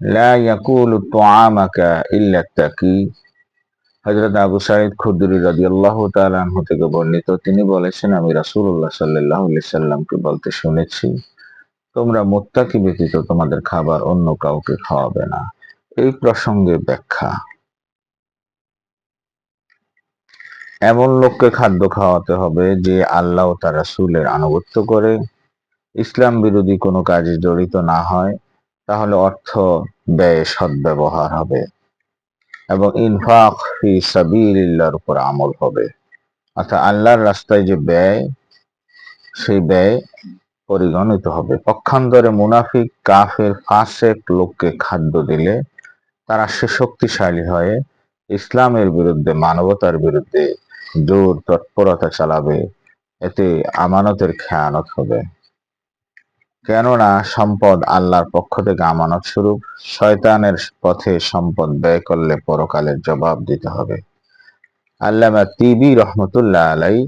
লা ইয়াকুলু তুআমাকা ইল্লা তাকি হযরত আবু সাঈদ খুদরি রাদিয়াল্লাহু তাআলা আনহু থেকে বর্ণিত, তিনি বলেছেন, আমি রাসূলুল্লাহ সাল্লাল্লাহু আলাইহি সাল্লামকে বলতে শুনেছি, তোমরা মুত্তাকি ব্যতীত তোমাদের খাবার অন্য কাউকে খাওয়াবে না। এই প্রসঙ্গে ব্যাখ্যা। এমন লোককে খাদ্য খাওয়াতে হবে যে আল্লাহ তার রাসূলের আনুগত্য করে। ইসলাম বিরোধী কোনো কাজে জড়িত না হয়। তাহলে অর্থ ব্যয়ে সদ্ব্যবহার হবে এবং ইনফাক ফি সাবিলিল্লাহর উপর আমল হবে। অর্থাৎ আল্লাহর রাস্তায় যে ব্যয়, সেই ব্যয় পরিগণিত হবে। পক্ষান্তরে মুনাফিক, কাফের, ফাসেক লোককে খাদ্য দিলে তারা সে শক্তিশালী হয়ে ইসলামের বিরুদ্ধে, মানবতার বিরুদ্ধে জোর তৎপরতা চালাবে। এতে আমানতের খেয়ানত হবে। কেননা সম্পদ আল্লাহর পক্ষ থেকে আমানত স্বরূপ, শয়তানের পথে সম্পদ ব্যয় করলে পরকালের জবাব দিতে হবে। আল্লামা তিবি রহমতুল্লাহ আলাই,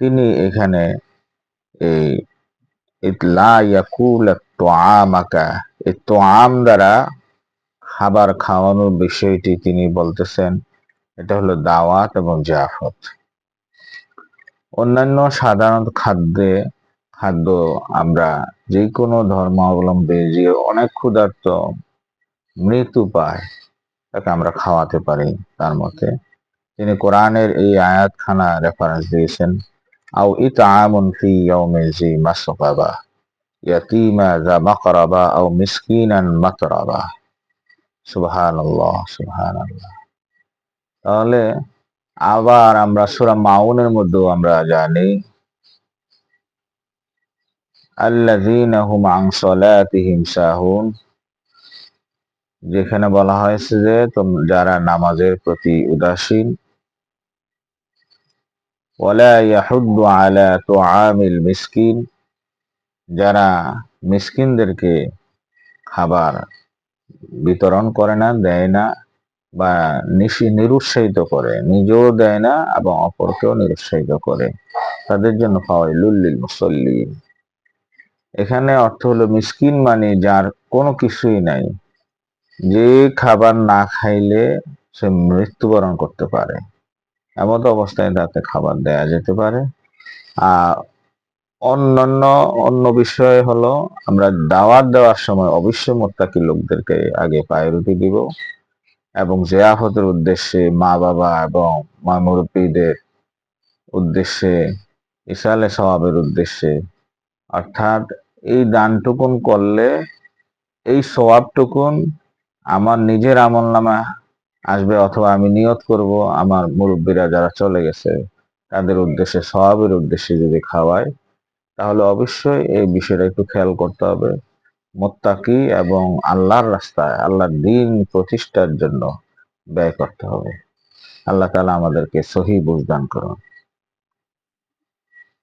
তিনি এখানে এই ইয়াকুল এই তোয়াম দ্বারা খাবার খাওয়ানোর বিষয়টি তিনি বলতেছেন, এটা হলো দাওয়াত এবং জাফত। অন্যান্য সাধারণত খাদ্যে খাদ্য আমরা যে কোনো ধর্মাবলম্বী যে অনেক ক্ষুধার্ত মৃত্যু পায়, তাকে আমরা খাওয়াতে পারি তার মতে। তিনি কোরআনের এই আয়াতখানা রেফারেন্স দিয়েছেন, আও ইতআমুন ফি ইয়াউমিন জি মাসগাবা ইয়াতীমা যা মাকরাবা আও মিসকিনান মাতরাবা। সুবহানাল্লাহ সুবহানাল্লাহ। তাহলে আবার আমরা সূরা মাউনের মধ্যেও আমরা জানি আল্লাযীনা হুম আন সালাতিহিম সাহুন। যেখানে বলা হয়েছে যে যারা নামাজের প্রতি উদাসীন। ওয়ালা ইয়াহুদ্দু আলা তুআমিল মিসকিন। যারা মিসকিনদেরকে খাবার বিতরণ করে না, দেয় না, বা নিশি নিরুৎসাহিত করে, নিজেও দেয় না এবং অপরকেও নিরুৎসাহিত করে। তাদের জন্য ফাওয়াইলুল মুসল্লিন। এখানে অর্থ হলো মিসকিন মানে যার কোনো কিছুই নাই। যে খাবার না খাইলে সে মৃত্যুবরণ করতে পারে। এমত অবস্থায় তাকে খাবার দেয়া যেতে পারে। আর অন্যান্য, অন্য বিষয় হলো আমরা দাওয়াত দেওয়ার সময় অবশ্যই মোত্তাকি লোকদেরকে আগে প্রায়োরিটি দিব এবং জেয়াফতের উদ্দেশ্যে মা বাবা এবং মা মুরব্বীদের উদ্দেশ্যে ইসালে স্বভাবের উদ্দেশ্যে, অর্থাৎ এই দানটুকুন করলে, এই স্বভাবটুকুন আমার নিজের আমল নামা আসবে অথবা আমি নিয়ত করব, আমার মুরব্বীরা যারা চলে গেছে, তাদের উদ্দেশ্যে স্বভাবের উদ্দেশ্যে যদি খাওয়ায়, তাহলে অবশ্যই এই বিষয়টা একটু খেয়াল করতে হবে। মোত্তাকি এবং আল্লাহর রাস্তায়, আল্লাহর দিন প্রতিষ্ঠার জন্য ব্যয় করতে হবে। আল্লাহ তালা আমাদেরকে সহি বুঝদান করুন।